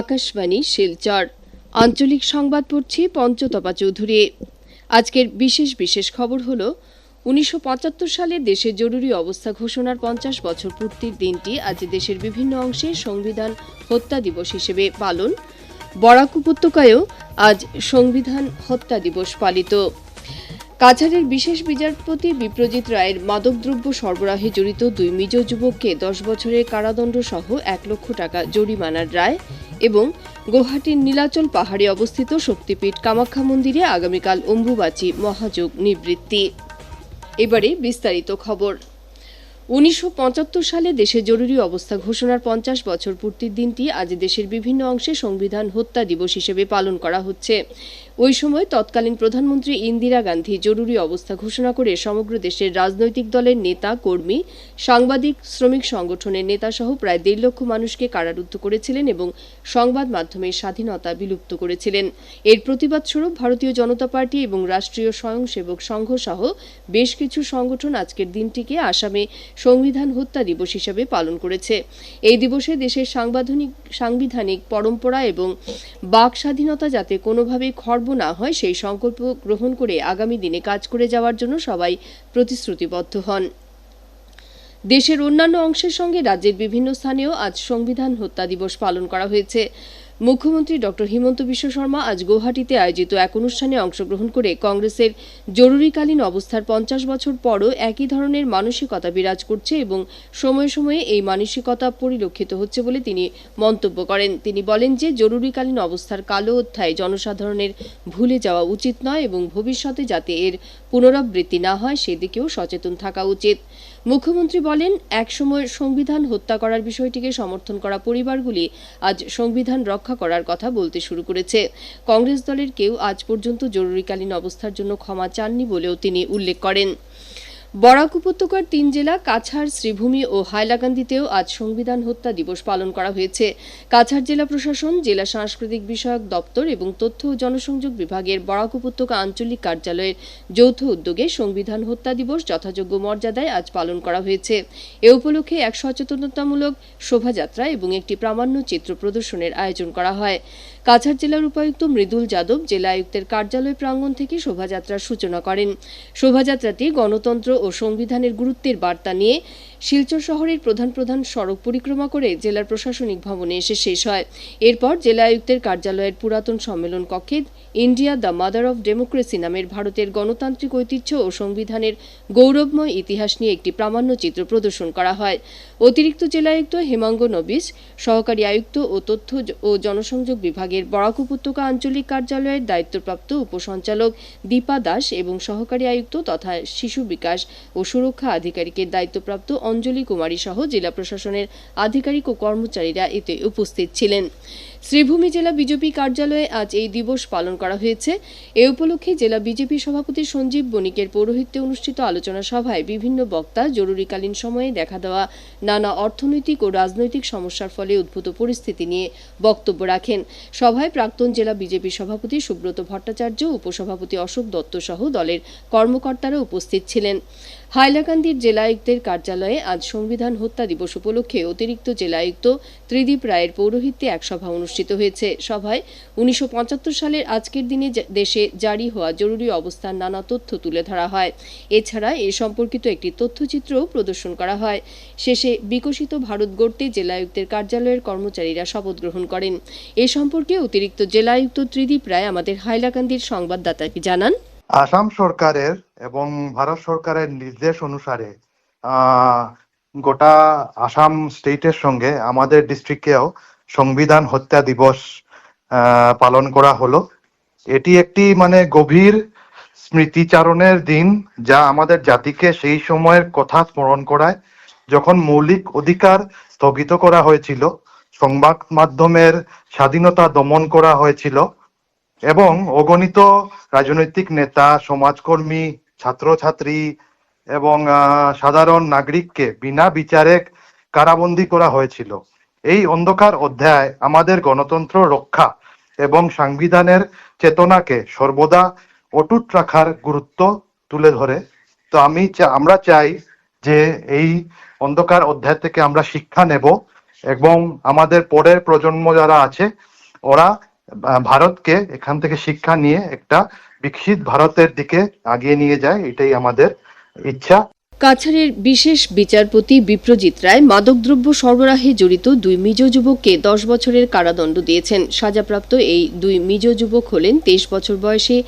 আকাশবাণী, শিলচর। আঞ্চলিক সংবাদ পড়ছি পঞ্চতপা চৌধুরী। আজকের বিশেষ বিশেষ খবর হল, উনিশশো পঁচাত্তর সালে দেশে জরুরি অবস্থা ঘোষণার পঞ্চাশ বছর পূর্তির দিনটি আজ দেশের বিভিন্ন অংশে সংবিধান হত্যা দিবস হিসেবে পালন। বরাক উপত্যকায়ও আজ সংবিধান হত্যা দিবস পালিত। কাছাড়ের বিশেষ বিচারপতি বিপ্রজিৎ রায়ের মাদকদ্রব্য সরবরাহে জড়িত দুই মিজ যুবককে দশ বছরের কারাদণ্ড সহ এক লক্ষ টাকা জরিমানার রায় এবং গুয়াহাটির নীলাচল পাহাড়ে অবস্থিত শক্তিপীঠ কামাখ্যা মন্দিরে আগামীকাল অম্বুবাচী মহাযোগ নিবৃত্তি। এবারে বিস্তারিত খবর। উনিশশো পঁচাত্তর সালে দেশে জরুরি অবস্থা ঘোষণার পঞ্চাশ বছর পূর্তির দিনটি আজ দেশের বিভিন্ন অংশে সংবিধান হত্যা দিবস হিসেবে পালন করা হচ্ছে। ওই সময় তৎকালীন প্রধানমন্ত্রী ইন্দিরা গান্ধী জরুরি অবস্থা ঘোষণা করে সমগ্র দেশের রাজনৈতিক দলের নেতা, কর্মী, সাংবাদিক, শ্রমিক সংগঠনের নেতাসহ প্রায় দেড় লক্ষ মানুষকে কারারুদ্ধ করেছিলেন এবং সংবাদ মাধ্যমের স্বাধীনতা বিলুপ্ত করেছিলেন। এর প্রতিবাদ স্বরূপ ভারতীয় জনতা পার্টি এবং রাষ্ট্রীয় স্বয়ংসেবক সংঘ সহ বেশ কিছু সংগঠন আজকের দিনটিকে আসামে সংবিধান হত্যা দিবস হিসেবে পালন করেছে। এই দিবসে দেশের সাংবিধানিক সাংবিধানিক পরম্পরা এবং বাক স্বাধীনতা যাতে কোনোভাবেই খর্ব না হয় সেই সংকল্প গ্রহণ করে আগামী দিনে কাজ করে যাওয়ার জন্য সবাই প্রতিশ্রুতিবদ্ধ হন। দেশের অন্যান্য অংশের সঙ্গে রাজ্যের বিভিন্ন স্থানেও আজ সংবিধান হত্যা দিবস পালন করা হয়েছে। মুখ্যমন্ত্রী ডক্টর হিমন্ত বিশ্ব শর্মা আজ গৌহাটিতে আয়োজিত এক অনুষ্ঠানে অংশগ্রহণ করে কংগ্রেসের জরুরিকালীন অবস্থার পঞ্চাশ বছর পরও একই ধরনের মানসিকতা বিরাজ করছে এবং সময়ে সময়ে এই মানসিকতা পরিলক্ষিত হচ্ছে বলে তিনি মন্তব্য করেন। তিনি বলেন যে জরুরিকালীন অবস্থার কালো অধ্যায় জনসাধারণের ভুলে যাওয়া উচিত নয় এবং ভবিষ্যতে যাতে এর পুনরাবৃত্তি না হয় সেদিকেও সচেতন থাকা উচিত। মুখ্যমন্ত্রী বলেন, একসময় সংবিধান হত্যা করার বিষয়টিকে সমর্থন করা পরিবারগুলি আজ সংবিধান রক্ষা করার কথা বলতে শুরু করেছে। কংগ্রেস দলের কেউ আজ পর্যন্ত জরুরিকালীন অবস্থার জন্য ক্ষমা চাননি বলেও তিনি উল্লেখ করেন। বরাক উপত্যকার তিন জেলা কাছাড়, শ্রীভূমি ও হাইলাকান্দিতেও আজ সংবিধান হত্যা দিবস পালন করা হয়েছে। কাছাড় জেলা প্রশাসন, জেলা সাংস্কৃতিক বিষয়ক দপ্তর এবং তথ্য ও জনসংযোগ বিভাগের বরাক উপত্যকা আঞ্চলিক কার্যালয়ের যৌথ উদ্যোগে সংবিধান হত্যা দিবস যথাযোগ্য মর্যাদায় আজ পালন করা হয়েছে। এ উপলক্ষে এক সচেতনতামূলক শোভাযাত্রা এবং একটি প্রামাণ্য চিত্র প্রদর্শনের আয়োজন করা হয়। কাছাড় জেলার উপায়ুক্ত মৃদুল যাদব জেলা আয়ুক্তের কার্যালয় প্রাঙ্গণ থেকে শোভাযাত্রার সূচনা করেন। শোভাযাত্রাটি গণতন্ত্র ও সংবিধানের গুরুত্বের বার্তা নিয়ে শিলচর শহরের প্রধান প্রধান সড়ক পরিক্রমা করে জেলার প্রশাসনিক ভবনে এসে শেষ হয়। এরপর জেলা আয়ুক্তের কার্যালয়ের পুরাতন সম্মেলন কক্ষে India the mother of democracy নামের ভারতের গণতান্ত্রিক ঐতিহ্য ও সংবিধানের গৌরবময় ইতিহাস নিয়ে একটি প্রামাণ্য চিত্র প্রদর্শন করা হয়। অতিরিক্ত জেলা আয়ুক্ত হেমাঙ্গ নবিস সহকারী আয়ুক্ত ও তথ্য ও জনসংযোগ বিভাগের বরাক উপত্যকা আঞ্চলিক কার্যালয়ের দায়িত্বপ্রাপ্ত উপসঞ্চালক দীপা দাস এবং সহকারী আয়ুক্ত তথা শিশু বিকাশ ও সুরক্ষা আধিকারিকের দায়িত্বপ্রাপ্ত অঞ্জলি কুমারী সহ জেলা প্রশাসনের আধিকারিক ও কর্মচারীরা এতে উপস্থিত ছিলেন। শ্রীভূমি জেলা বিজেপি কার্যালয়ে আজ এই দিবস পালন করা হয়েছে। এ উপলক্ষে জেলা বিজেপি সভাপতি সঞ্জীব বণিকের পৌরোহিত্যে অনুষ্ঠিত আলোচনা সভায় বিভিন্ন বক্তা জরুরিকালীন সময়ে দেখা দেওয়া নানা অর্থনৈতিক ও রাজনৈতিক সমস্যার ফলে উদ্ভূত পরিস্থিতি নিয়ে বক্তব্য রাখেন। সভায় প্রাক্তন জেলা বিজেপি সভাপতি সুব্রত ভট্টাচার্য, উপসভাপতি অশোক দত্ত সহ দলের কর্মকর্তারা উপস্থিত ছিলেন। হাইলাকান্দির জেলা আয়ুক্তের কার্যালয়ে আজ সংবিধান হত্যা দিবস উপলক্ষে অতিরিক্ত জেলা আয়ুক্ত ত্রিদীপ রায়ের পৌরোহিত্যে এক সভা অনুষ্ঠিত হয়েছে সভায়। উনিশশো সালের আজকের দিনে দেশে জারি হওয়া জরুরি অবস্থার নানা তথ্য তুলে ধরা হয়। এছাড়া এ সম্পর্কিত একটি তথ্যচিত্রও প্রদর্শন করা হয়। শেষে বিকশিত ভারত গড়তে জেলা আয়ুক্তের কার্যালয়ের কর্মচারীরা শপথ গ্রহণ করেন। এ সম্পর্কে অতিরিক্ত জেলা আয়ুক্ত ত্রিদীপ রায় আমাদের হাইলাকান্দির সংবাদদাতাকে জানান। আসাম সরকারের এবং ভারত সরকারের নির্দেশ অনুসারে গোটা আসাম স্টেটের সঙ্গে আমাদের ডিস্ট্রিক্টেও সংবিধান হত্যা দিবস পালন করা হলো। এটি একটি মানে গভীর স্মৃতিচারণের দিন যা আমাদের জাতিকে সেই সময়ের কথা স্মরণ করায়, যখন মৌলিক অধিকার স্থগিত করা হয়েছিল, সংবাদ মাধ্যমের স্বাধীনতা দমন করা হয়েছিল এবং অগণিত রাজনৈতিক নেতা, সমাজকর্মী, ছাত্রছাত্রী এবং সাধারণ নাগরিককে বিনা বিচারে কারাবন্দী করা হয়েছিল। এই অন্ধকার অধ্যায় আমাদের গণতন্ত্র রক্ষা এবং সংবিধানের চেতনাকে সর্বদা অটুট রাখার গুরুত্ব তুলে ধরে। তো আমি আমরা চাই যে এই অন্ধকার অধ্যায় থেকে আমরা শিক্ষা নেব এবং আমাদের পরের প্রজন্ম যারা আছে, ওরা ভারতকে এখান থেকে শিক্ষা নিয়ে একটা বিকশিত ভারতের দিকে আগিয়ে নিয়ে যায়, এটাই আমাদের ইচ্ছা। কাছাড়ের বিশেষ বিচারপতি বিপ্রজিৎ রায় মাদকদ্রব্য সরবরাহে জড়িত দুই মিজ যুবককে দশ বছরের কারাদণ্ড দিয়েছেন। সাজাপ্রাপ্ত এই দুই মিজ যুবক হলেন তেইশ বছর বয়সী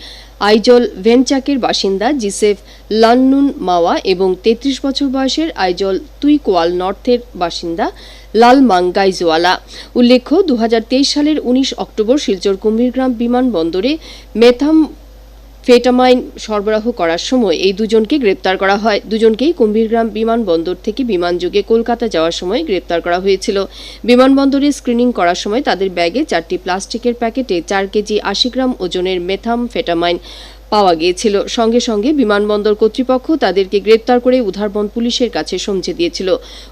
আইজল ভেনচাকের বাসিন্দা জিসেফ লান্নুন মাওয়া এবং তেত্রিশ বছর বয়সের আইজল তুইকোয়াল নর্থের বাসিন্দা লাল মাঙ্গাইজওয়ালা উল্লেখ্য দু হাজার তেইশ সালের উনিশ অক্টোবর শিলচর কুম্ভীরগ্রাম বিমানবন্দরে মেথাম ফেটামাইন সরবরাহ করার সময় এই দুজনকে গ্রেপ্তার করা হয়। দুজনকেই কুম্ভীরগ্রাম বিমানবন্দর থেকে বিমানযোগে কলকাতা যাওয়ার সময় গ্রেপ্তার করা হয়েছিল। বিমানবন্দরে স্ক্রিনিং করার সময় তাদের ব্যাগে চারটি প্লাস্টিকের প্যাকেটে চার কেজি আশি গ্রাম ওজনের মেথাম ফেটামাইন পাওয়া গিয়েছিল। সঙ্গে সঙ্গে বিমানবন্দর কর্তৃপক্ষ তাদেরকে গ্রেপ্তার করে উধারবন পুলিশের কাছে সমঝে দিয়েছিল।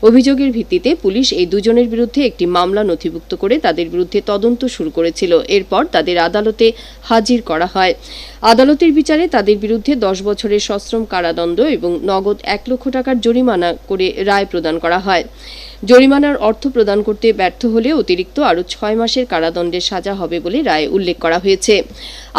অভিযোগের ভিত্তিতে পুলিশ এই দুজনের বিরুদ্ধে একটি মামলা নথিভুক্ত করে তাদের বিরুদ্ধে তদন্ত শুরু করেছিল। এরপর তাদের আদালতে হাজির করা হয়। আদালতের বিচারে তাদের বিরুদ্ধে দশ বছরের সশ্রম কারাদণ্ড এবং নগদ এক লক্ষ টাকার জরিমানা করে রায় প্রদান করা হয়। জরিমানার অর্থ প্রদান করতে ব্যর্থ হলে অতিরিক্ত আরও ছয় মাসের কারাদণ্ডের সাজা হবে বলে রায়ে উল্লেখ করা হয়েছে।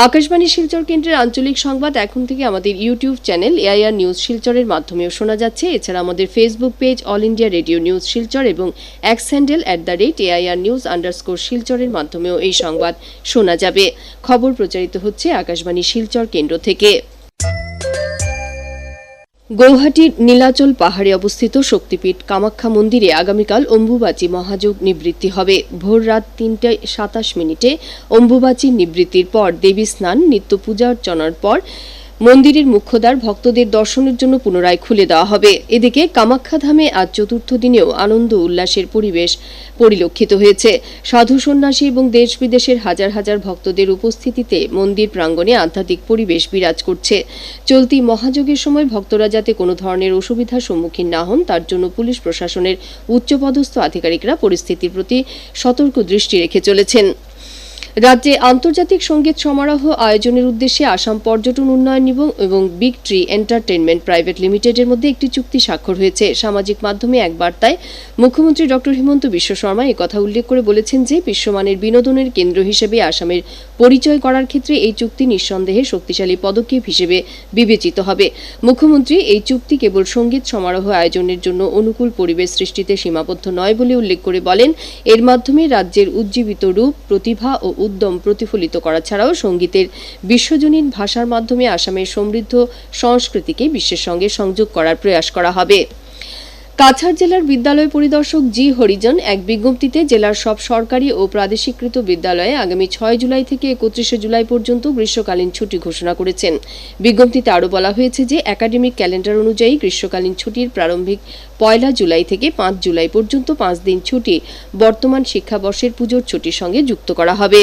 আকাশবাণী শিলচর কেন্দ্রের আঞ্চলিক সংবাদ এখন থেকে আমাদের ইউটিউব চ্যানেল এআইআর নিউজ শিলচরের মাধ্যমেও শোনা যাচ্ছে। এছাড়া আমাদের Facebook page all India radio news Silchar এবং X handle at the rate AIR news underscore শিলচরের মাধ্যমেও এই সংবাদ শোনা যাবে। খবর প্রচারিত হচ্ছে আকাশবাণী শিলচর কেন্দ্র থেকে। গৌহাটির নীলাচল পাহাড়ে অবস্থিত শক্তিপীঠ কামাখ্যা মন্দিরে আগামীকাল অম্বুবাচী মহাযোগ নিবৃত্তি হবে। ভোর রাত তিনটায় সাতাশ মিনিটে অম্বুবাচী নিবৃত্তির পর দেবী স্নান, নিত্য পূজা অর্চনার পর মন্দিরের মুখ্যদ্বার ভক্তদের দর্শনের জন্য পুনরায় খুলে দেওয়া হবে। এদিকে কামাখ্যা ধামে আজ চতুর্থ দিনেও আনন্দ উল্লাসের পরিবেশ পরিলক্ষিত হয়েছে। সাধু সন্ন্যাসী এবং দেশ বিদেশের হাজার হাজার ভক্তদের উপস্থিতিতে মন্দির প্রাঙ্গণে আধ্যাত্মিক পরিবেশ বিরাজ করছে। চলতি মহাযোগের সময় ভক্তরা যাতে কোনো ধরনের অসুবিধার সম্মুখীন না হন, তার জন্য পুলিশ প্রশাসনের উচ্চপদস্থ আধিকারিকরা পরিস্থিতির প্রতি সতর্ক দৃষ্টি রেখে চলেছেন। রাজ্যে আন্তর্জাতিক সংগীত সমারোহ আয়োজনের উদ্দেশ্যে আসাম পর্যটন উন্নয়ন এবং বিগ ট্রি এন্টারটেনমেন্ট প্রাইভেট লিমিটেডের মধ্যে একটি চুক্তি স্বাক্ষর হয়েছে। সামাজিক মাধ্যমে এক বার্তায় মুখ্যমন্ত্রী ডক্টর হিমন্ত বিশ্ব শর্মা কথা উল্লেখ করে বলেছেন যে, বিশ্বমানের বিনোদনের কেন্দ্র হিসেবে আসামের পরিচয় করার ক্ষেত্রে এই চুক্তি নিঃসন্দেহে শক্তিশালী পদক্ষেপ হিসেবে বিবেচিত হবে। মুখ্যমন্ত্রী, এই চুক্তি কেবল সংগীত সমারোহ আয়োজনের জন্য অনুকূল পরিবেশ সৃষ্টিতে সীমাবদ্ধ নয় বলে উল্লেখ করে বলেন। এর মাধ্যমে রাজ্যের উজ্জীবিত রূপ, প্রতিভা ও উদ্যম প্রতিফলিত করা ছাড়াও সঙ্গীতের বিশ্বজনীন ভাষার মাধ্যমে আসামের সমৃদ্ধ সংস্কৃতিকে বিশ্বের সঙ্গে সংযোগ করার প্রয়াস করা হবে। কাছাড় জেলার বিদ্যালয় পরিদর্শক জি হরিজন এক বিজ্ঞপ্তিতে জেলার সব সরকারি ও প্রাদেশিকৃত বিদ্যালয়ে আগামী ছয় জুলাই থেকে একত্রিশে জুলাই পর্যন্ত গ্রীষ্মকালীন ছুটি ঘোষণা করেছেন। বিজ্ঞপ্তিতে আরও বলা হয়েছে যে একাডেমিক ক্যালেন্ডার অনুযায়ী গ্রীষ্মকালীন ছুটির প্রারম্ভিক পয়লা জুলাই থেকে পাঁচ জুলাই পর্যন্ত পাঁচ দিন ছুটি বর্তমান শিক্ষাবর্ষের পুজোর ছুটির সঙ্গে যুক্ত করা হবে।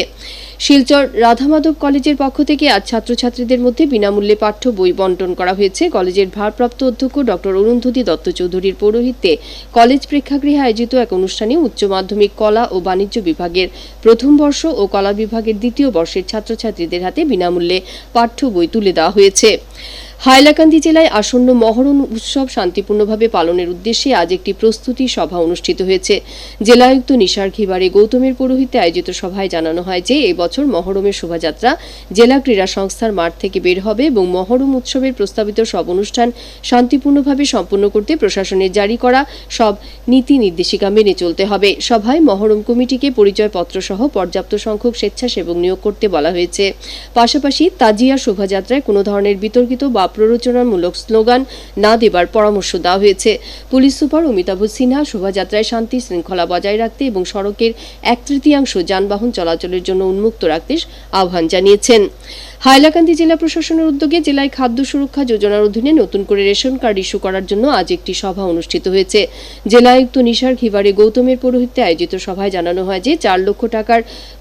শিলচর রাধামাধব কলেজের পক্ষ থেকে আজ ছাত্রছাত্রীদের মধ্যে বিনামূল্যে পাঠ্য বই বন্টন করা হয়েছে। কলেজের ভারপ্রাপ্ত অধ্যক্ষ ডক্টর অরুন্ধতী দত্ত চৌধুরীর পৌরোহিত্যে কলেজ প্রেক্ষাগৃহে আয়োজিত এক অনুষ্ঠানে উচ্চ মাধ্যমিক কলা ও বাণিজ্য বিভাগের প্রথম বর্ষ ও কলা বিভাগের দ্বিতীয় বর্ষের ছাত্রছাত্রীদের হাতে বিনামূল্যে পাঠ্য বই তুলে দেওয়া হয়েছে। হাইলাকান্দি জেলায় আসন্ন মহরম উৎসব শান্তিপূর্ণভাবে পালনের উদ্দেশ্যে আজ একটি প্রস্তুতি সভা অনুষ্ঠিত হয়েছে। জেলায়ুক্ত নিশার ঘিবারে গৌতমের পৌরোহিত্যে আয়োজিত সভায় জানানো হয় যে এবছর মহরমের শোভাযাত্রা জেলা ক্রীড়া সংস্থার মাঠ থেকে বের হবে এবং মহরম উৎসবের প্রস্তাবিত সব অনুষ্ঠান শান্তিপূর্ণভাবে সম্পন্ন করতে প্রশাসনের জারি করা সব নীতি নির্দেশিকা মেনে চলতে হবে। সভায় মহরম কমিটিকে পরিচয়পত্র সহ পর্যাপ্ত সংখ্যক স্বেচ্ছাসেবক নিয়োগ করতে বলা হয়েছে। পাশাপাশি তাজিয়া শোভাযাত্রায় কোনো ধরনের বিতর্কিত বা প্ররোচনামূলক স্লোগান না দেবার পরামর্শ দেওয়া হয়েছে। পুলিশ সুপার অমিতাভ সিনহা শোভাযাত্রায় শান্তি শৃঙ্খলা বজায় রাখতে এবং সড়কের এক তৃতীয়াংশ যানবাহন চলাচলের জন্য উন্মুক্ত রাখতে আহ্বান জানিয়েছেন। হাইলাকান্দি জেলা প্রশাসনের উদ্যোগে জেলায় খাদ্য সুরক্ষা যোজনার অধীনে নতুন করে রেশন কার্ড ইস্যু করার জন্য আজ একটি সভা অনুষ্ঠিত হয়েছে। জেলা আয়ুক্ত নিশার ঘিবারে গৌতমের পৌরোহিত্যে আয়োজিত সভায় জানানো হয় যে চার লক্ষ টাকার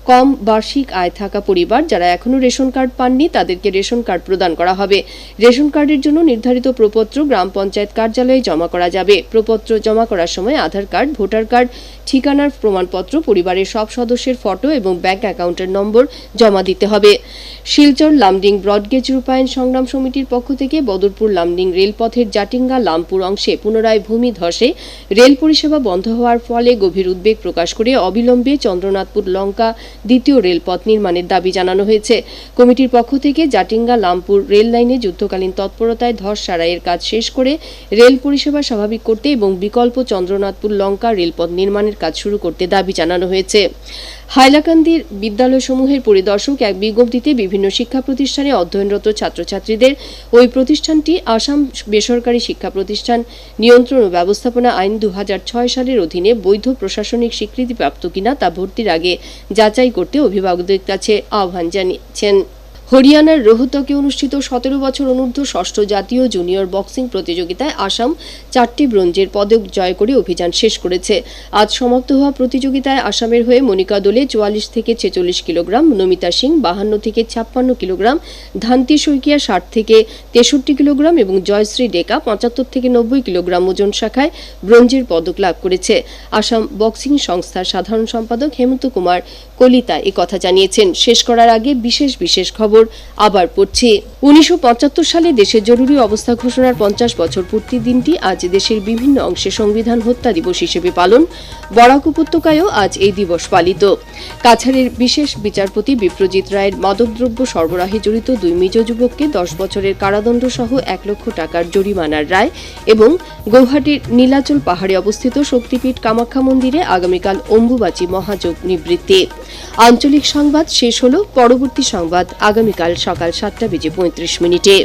কম বার্ষিক আয় থাকা পরিবার যারা এখনও রেশন কার্ড পাননি, তাদেরকে রেশন কার্ড প্রদান করা হবে। রেশন কার্ডের জন্য নির্ধারিত প্রপত্র গ্রাম পঞ্চায়েত কার্যালয়ে জমা করা যাবে। প্রপত্র জমা করার সময় আধার কার্ড, ভোটার কার্ড ঠিকানার প্রমাণপত্র, পরিবারের সব সদস্যের ফটো এবং ব্যাংক অ্যাকাউন্টের নম্বর জমা দিতে হবে। শিলচর লামডিং ব্রডগেজ রূপায়ণ সংগ্রাম সমিতির পক্ষ থেকে বদরপুর লামডিং রেলপথের জাটিঙ্গা লামপুর অংশে পুনরায় ভূমি ধসে রেল পরিষেবা বন্ধ হওয়ার ফলে গভীর উদ্বেগ প্রকাশ করে অবিলম্বে চন্দ্রনাথপুর লঙ্কা দ্বিতীয় রেলপথ নির্মাণের দাবি জানানো হয়েছে। কমিটির পক্ষ থেকে জাটিঙ্গা লামপুর রেল লাইনে যুদ্ধকালীন তৎপরতায় ধস সারাইয়ের কাজ শেষ করে রেল পরিষেবা স্বাভাবিক করতে এবং বিকল্প চন্দ্রনাথপুর লঙ্কা রেলপথ নির্মাণের কাজ শুরু করতে দাবি জানানো হয়েছে। হাইলাকান্দির বিদ্যালয়সমূহের পরিদর্শক এক বিজ্ঞপ্তিতে বিভিন্ন শিক্ষা প্রতিষ্ঠানে অধ্যয়নরত ছাত্রছাত্রীদের ওই প্রতিষ্ঠানটি আসাম বেসরকারি শিক্ষা প্রতিষ্ঠান নিয়ন্ত্রণ ও ব্যবস্থাপনা আইন দু হাজার ছয় সালের অধীনে বৈধ প্রশাসনিক স্বীকৃতিপ্রাপ্ত কিনা তা ভর্তির আগে যাচাই করতে অভিভাবকদের কাছে আহ্বান জানিয়েছেন। হরিয়ানার রোহতকে অনুষ্ঠিত সতেরো বছর অনূর্ধ্ব ষষ্ঠ জাতীয় জুনিয়র বক্সিং প্রতিযোগিতায় আসাম চারটি ব্রোঞ্জের পদক জয় করে অভিযান শেষ করেছে। আজ সমাপ্ত হওয়া প্রতিযোগিতায় আসামের হয়ে মনিকা দোলে চুয়াল্লিশ থেকে ছেচল্লিশ কিলোগ্রাম, নমিতা সিং বাহান্ন থেকে ছাপ্পান্ন কিলোগ্রাম, ধান্তি শইকিয়া ষাট থেকে তেষট্টি কিলোগ্রাম এবং জয়শ্রী ডেকা পঁচাত্তর থেকে নব্বই কিলোগ্রাম ওজন শাখায় ব্রোঞ্জের পদক লাভ করেছে। আসাম বক্সিং সংস্থার সাধারণ সম্পাদক হেমন্ত কুমার কলিতা কথা জানিয়েছেন। শেষ করার আগে বিশেষ বিশেষ খবর আবার পড়ছি। উনিশশো সালে দেশের জরুরি অবস্থা ঘোষণার পঞ্চাশ বছর পূর্তি দিনটি আজ দেশের বিভিন্ন অংশে সংবিধান হত্যা দিবস হিসেবে পালন। বরাক উপত্যকায়ও আজ এই দিবস পালিত। কাছাড়ের বিশেষ বিচারপতি বিপ্রজিৎ রায়ের মাদকদ্রব্য সরবরাহে জড়িত দুই মেজ যুবককে দশ বছরের কারাদণ্ড সহ এক লক্ষ টাকার জরিমানার রায় এবং গৌহাটির নীলাচল পাহাড়ে অবস্থিত শক্তিপীঠ কামাখ্যা মন্দিরে আগামীকাল অম্বুবাচী মহাযোগ নিবৃত্তি। আঞ্চলিক সংবাদ শেষ হল, পরবর্তী সংবাদ আগামীকাল সকাল সাতটা বেজে পঁয়ত্রিশ মিনিটে।